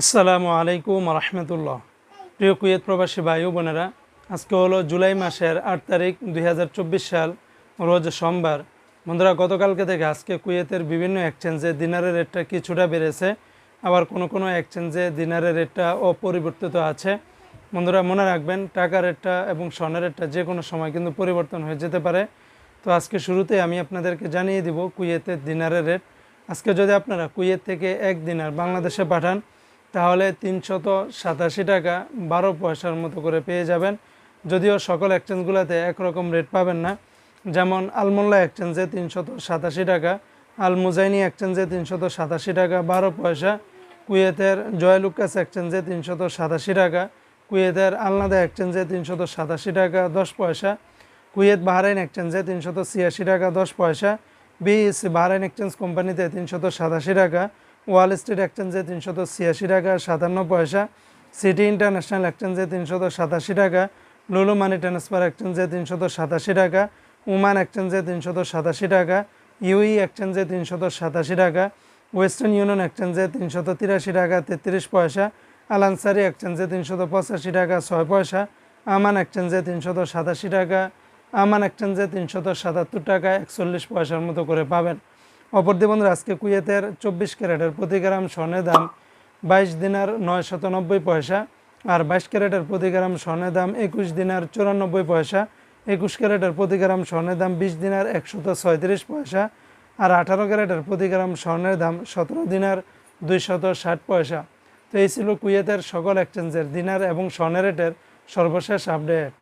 আসসালামু আলাইকুম রহমতুল্লাহ। প্রিয় কুয়েত প্রবাসী ভাই ও বোনেরা, আজকে হলো জুলাই মাসের আট তারিখ দুই হাজার চব্বিশ সাল, রোজ সোমবার। বন্ধুরা, গতকালকে থেকে আজকে কুয়েতের বিভিন্ন এক্সচেঞ্জে দিনারের রেটটা কিছুটা বেড়েছে, আবার কোনো কোনো এক্সচেঞ্জে দিনারের রেটটা অপরিবর্তিত আছে। বন্ধুরা, মনে রাখবেন, টাকা রেটটা এবং স্বর্ণের রেটটা যে কোনো সময় কিন্তু পরিবর্তন হয়ে যেতে পারে। তো আজকে শুরুতে আমি আপনাদেরকে জানিয়ে দিব কুয়েতের দিনারের রেট আজকে যদি আপনারা কুয়েত থেকে এক দিনার বাংলাদেশে পাঠান তাহলে তিনশত সাতাশি টাকা বারো পয়সার মতো করে পেয়ে যাবেন। যদিও সকল এক্সচেঞ্জগুলোতে একরকম রেট পাবেন না। যেমন আলমোল্লা এক্সচেঞ্জে তিনশত সাতাশি টাকা আল মুজাইনি এক্সচেঞ্জে তিনশত সাতাশি টাকা বারো পয়সা, কুয়েতের জয়লুকাস এক্সচেঞ্জে তিনশত সাতাশি টাকা, কুয়েতের আলনাদা এক্সচেঞ্জে তিনশত সাতাশি টাকা দশ পয়সা, কুয়েত বাহরাইন এক্সচেঞ্জে তিনশত ছিয়াশি টাকা দশ পয়সা, বিএসসি বাহরাইন এক্সচেঞ্জ কোম্পানিতে তিনশত সাতাশি টাকা ওয়াল স্ট্রিট এক্সচেঞ্জে তিনশত ছিয়াশি টাকা, সাতান্ন পয়সা। সিটি ইন্টারন্যাশনাল এক্সচেঞ্জে তিনশত সাতাশি টাকা। লুলু মানি ট্রান্সফার এক্সচেঞ্জে তিনশত সাতাশি টাকা। উমান এক্সচেঞ্জে তিনশত সাতাশি টাকা। ইউই এক্সচেঞ্জে তিনশত সাতাশি টাকা। ওয়েস্টার্ন ইউনিয়ন এক্সচেঞ্জে তিনশত তিরাশি টাকা, তেত্রিশ পয়সা। আলানসারি এক্সচেঞ্জে তিনশত পঁচাশি টাকা, ছয় পয়সা। আমান এক্সচেঞ্জে তিনশত সাতাশি টাকা। আমান এক্সচেঞ্জে তিনশত সাতাত্তর টাকা, একচল্লিশ পয়সার মতো করে পাবেন। অপরদি বন্ধুরা, আজকে কুয়েতের চব্বিশ ক্যারেটের প্রতি গ্রাম স্বর্ণের দাম বাইশ দিনার নয় শতানব্বই পয়সা আর বাইশ ক্যারেটের প্রতি গ্রাম স্বর্ণের দাম একুশ দিনার চুরানব্বই পয়সা। একুশ ক্যারেটের প্রতি গ্রাম স্বর্ণের দাম বিশ দিনার একশত ছয়ত্রিশ পয়সা আর আঠারো ক্যারেটের প্রতি গ্রাম স্বর্ণের দাম সতেরো দিনার দুইশত ষাট পয়সা। তো এই ছিল কুয়েতের সকল এক্সচেঞ্জের দিনার এবং স্বর্ণের রেটের সর্বশেষ আপডেট